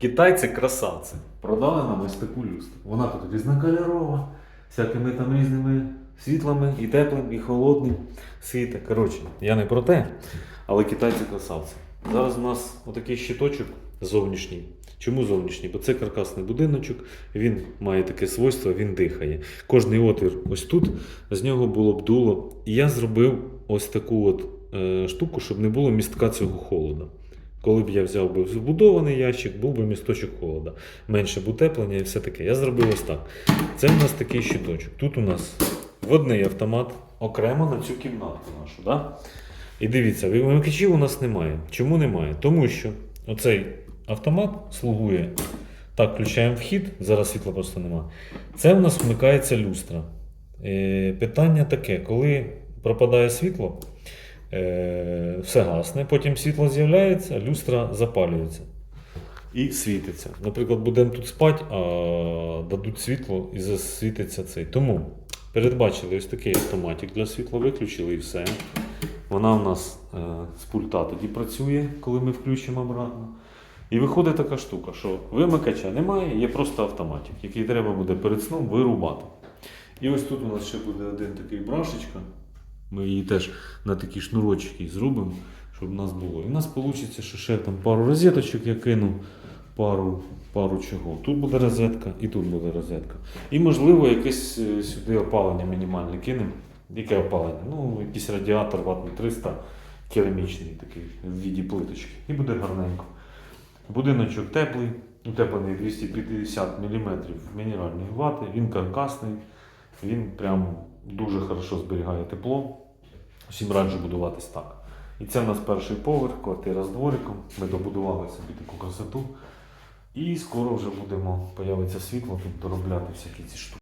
Китайці красавці. Продали нам ось таку люстру. Вона тут різнокольорова, всякими там різними світлами, і теплим, і холодним світа. Коротше, я не про те, але китайці красавці. Зараз у нас отакий щиточок зовнішній. Чому зовнішній? Бо це каркасний будиночок, він має таке свойство, він дихає. Кожний отвір ось тут, з нього було б дуло. І я зробив ось таку от е, штуку, щоб не було містка цього холода. Коли б я взяв би збудований ящик, був би місточок холода. Менше б утеплення і все таке. Я зробив ось так. Це у нас такий щиточок. Тут у нас водний автомат окремо на цю кімнатку нашу. Да? І дивіться, вимикачів у нас немає. Чому немає? Тому що оцей автомат слугує. Так, включаємо вхід, зараз світла просто нема. Це у нас вмикається люстра. Е, питання таке: коли пропадає світло, все гасне, потім світло з'являється, люстра запалюється і світиться. Наприклад, будемо тут спати, а дадуть світло і засвітиться цей. Тому передбачили ось такий автоматик для світла, виключили і все. Вона у нас е, з пульта тоді працює, коли ми включимо обратно. І виходить така штука, що вимикача немає, є просто автоматик, який треба буде перед сном вирубати. І ось тут у нас ще буде один такий брашечка. Ми її теж на такі шнурочки зробимо, щоб у нас було. І в нас вийде, що ще там пару розеточок я кину, пару, пару чого. Тут буде розетка і тут буде розетка. І можливо якесь е, сюди опалення мінімальне кинемо. Яке опалення? Ну, якийсь радіатор ватний 300 керамічний такий в віді плиточки. І буде гарненько. Будиночок теплий, утеплений 250 мм мінеральної вати, він каркасний, він прям дуже хорошо зберігає тепло. Всім раджу будуватись так. І це в нас перший поверх, квартира з двориком. Ми добудували собі таку красоту. І скоро вже будемо, появиться світло, тут доробляти всякі ці штуки.